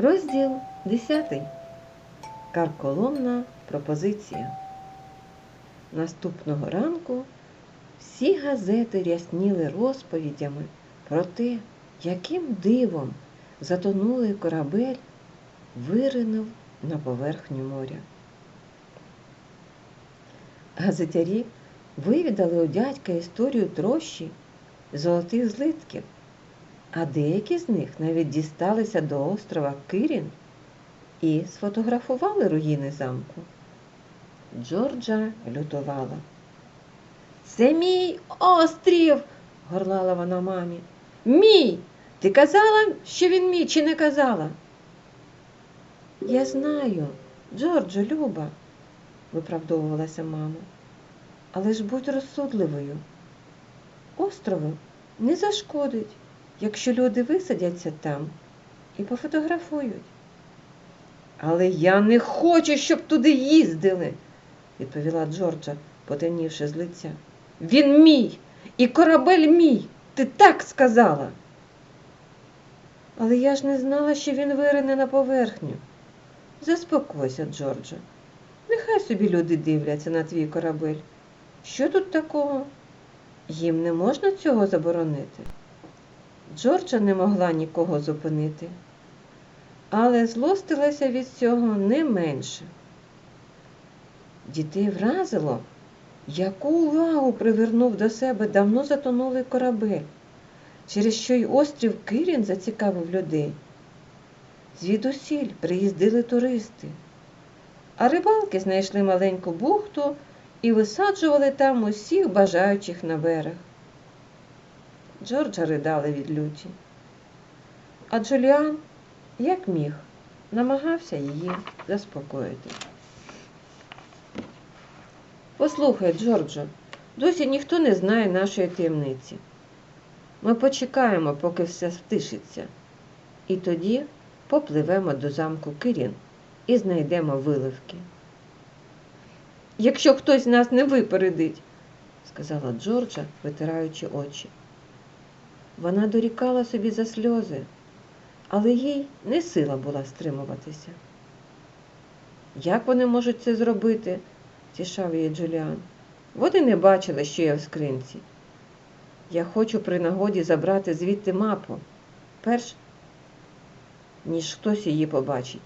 Розділ 10. Карколомна пропозиція. Наступного ранку всі газети рясніли розповідями про те, яким дивом затонулий корабель виринув на поверхню моря. Газетярі вивідали у дядька історію трощі золотих злитків, а деякі з них навіть дісталися до острова Кирін і сфотографували руїни замку. Джорджа лютувала. Це мій острів, горлала вона мамі. Мій! Ти казала, що він мій, чи не казала? Я знаю, Джорджо, Люба, виправдовувалася мама. Але ж будь розсудливою. Острову не зашкодить, якщо люди висадяться там і пофотографують. Але я не хочу, щоб туди їздили, відповіла Джорджа, потемнівши з лиця. Він мій і корабель мій. Ти так сказала. Але я ж не знала, що він вирине на поверхню. Заспокойся, Джорджа. Нехай собі люди дивляться на твій корабель. Що тут такого? Їм не можна цього заборонити. Джорджа не могла нікого зупинити, але злостилася від цього не менше. Дітей вразило, яку увагу привернув до себе давно затонулий корабель, через що й острів Кирін зацікавив людей. Звідусіль приїздили туристи, а рибалки знайшли маленьку бухту і висаджували там усіх бажаючих на берег. Джорджа ридали від люті. А Джуліан, як міг, намагався її заспокоїти. Послухай, Джорджо, досі ніхто не знає нашої таємниці. Ми почекаємо, поки все стишиться, і тоді попливемо до замку Кирін і знайдемо виливки. Якщо хтось нас не випередить, сказала Джорджа, витираючи очі. Вона дорікала собі за сльози, але їй не сила була стримуватися. Як вони можуть це зробити? тішав її Джуліан. Вони не бачили, що я в скринці. Я хочу при нагоді забрати звідти мапу, перш ніж хтось її побачить.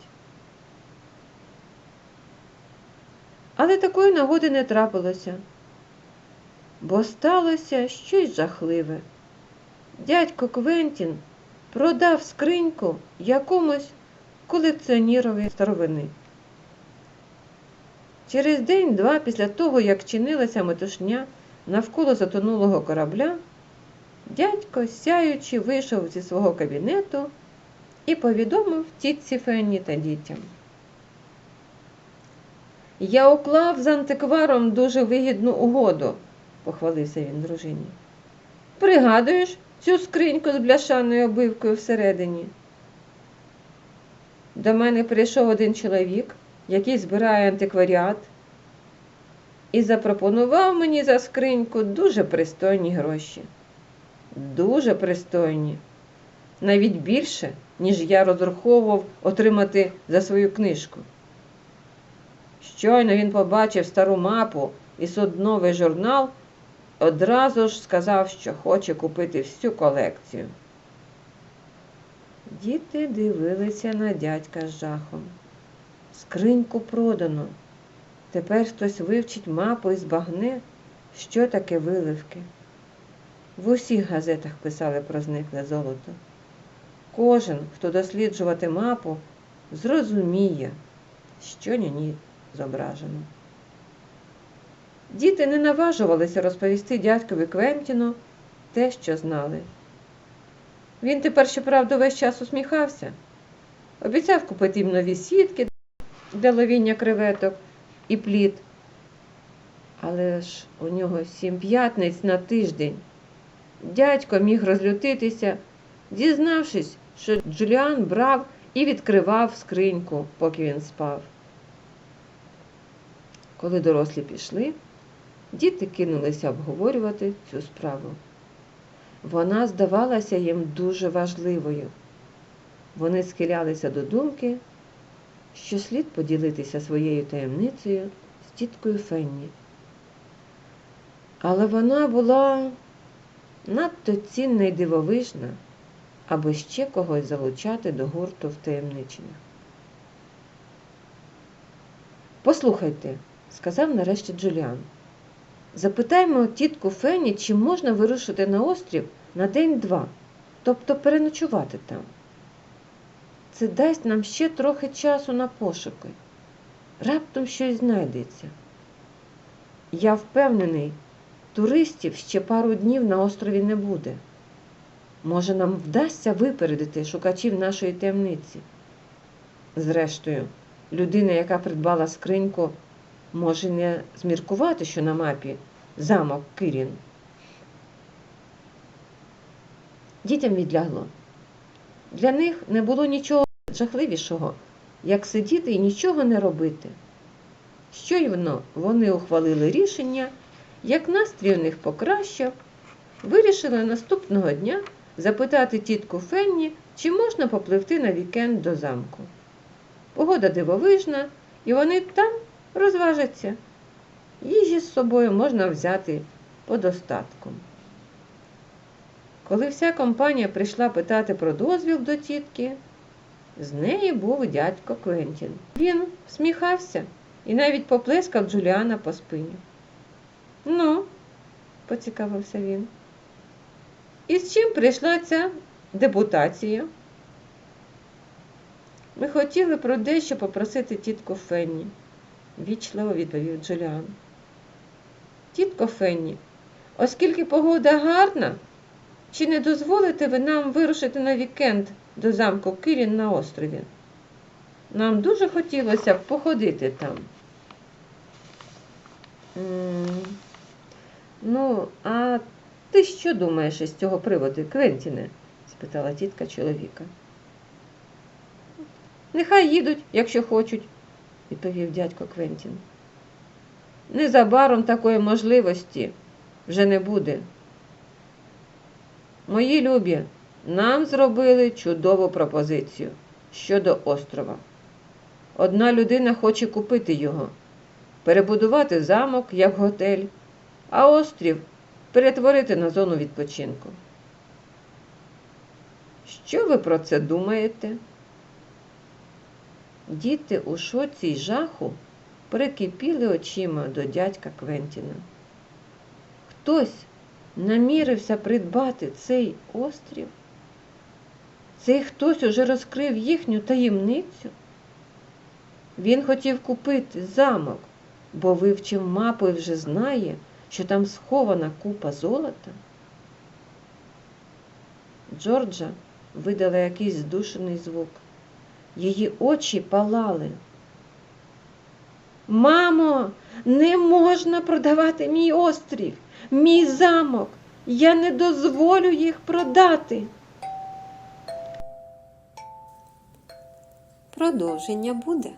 Але такої нагоди не трапилося, бо сталося щось жахливе. Дядько Квентін продав скриньку якомусь колекціонерові старовини. Через день-два після того, як чинилася метушня навколо затонулого корабля, дядько, сяючи, вийшов зі свого кабінету і повідомив тітці Фенні та дітям. Я уклав з антикваром дуже вигідну угоду, похвалився він дружині. Пригадуєш цю скриньку з бляшаною обивкою всередині? До мене прийшов один чоловік, який збирає антикваріат, і запропонував мені за скриньку дуже пристойні гроші. Дуже пристойні. Навіть більше, ніж я розраховував отримати за свою книжку. Щойно він побачив стару мапу і судновий журнал, одразу ж сказав, що хоче купити всю колекцію. Діти дивилися на дядька з жахом. Скриньку продано. Тепер хтось вивчить мапу і збагне, що таке виливки. В усіх газетах писали про зникле золото. Кожен, хто досліджувати мапу, зрозуміє, що на ній зображено. Діти не наважувалися розповісти дядькові Квентіну те, що знали. Він тепер, щоправда, весь час усміхався, обіцяв купити їм нові сітки для ловіння креветок і плід. Але ж у нього сім п'ятниць на тиждень. Дядько міг розлютитися, дізнавшись, що Джуліан брав і відкривав скриньку, поки він спав. Коли дорослі пішли, діти кинулися обговорювати цю справу. Вона здавалася їм дуже важливою. вони схилялися до думки, що слід поділитися своєю таємницею з тіткою Фенні. Але вона була надто цінна й дивовижна, аби ще когось залучати до гурту втаємничення. Послухайте, сказав нарешті Джуліан. Запитаймо тітку Фенні, чи можна вирушити на острів на день-два, тобто переночувати там. Це дасть нам ще трохи часу на пошуки. Раптом щось знайдеться. Я впевнений, туристів ще пару днів на острові не буде. Може, нам вдасться випередити шукачів нашої таємниці. Зрештою, людина, яка придбала скриньку, може не зміркувати, що на мапі замок Кирін. Дітям відлягло. Для них не було нічого жахливішого, як сидіти і нічого не робити. Що й воно, вони ухвалили рішення, як настрій у них покращав, вирішили наступного дня запитати тітку Фенні, чи можна попливти на вікенд до замку. Погода дивовижна, і вони там розважаться. Їжі з собою можна взяти подостатком. Коли вся компанія прийшла питати про дозвіл до тітки, з неї був дядько Квентін. Він всміхався і навіть поплескав Джуліана по спині. Ну, поцікавився він. І з чим прийшла ця депутація? Ми хотіли про дещо попросити тітку Фенні, вічливо відповів Джуліан. Тітко Фенні, оскільки погода гарна, чи не дозволите ви нам вирушити на вікенд до замку Кирін на острові? Нам дуже хотілося б походити там. Ну, а ти що думаєш із цього приводу, Квентіне? спитала тітка чоловіка. Нехай їдуть, якщо хочуть, відповів дядько Квентін. Незабаром такої можливості вже не буде. Мої любі, нам зробили чудову пропозицію щодо острова. Одна людина хоче купити його, перебудувати замок як готель, а острів перетворити на зону відпочинку. Що ви про це думаєте? Діти у шоці й жаху прикипіли очима до дядька Квентіна. Хтось намірився придбати цей острів? Цей хтось уже розкрив їхню таємницю? Він хотів купити замок, бо вивчив мапу і вже знає, що там схована купа золота. Джорджа видала якийсь здушений звук. Її очі палали. Мамо, не можна продавати мій острів, мій замок. Я не дозволю їх продати. Продовження буде.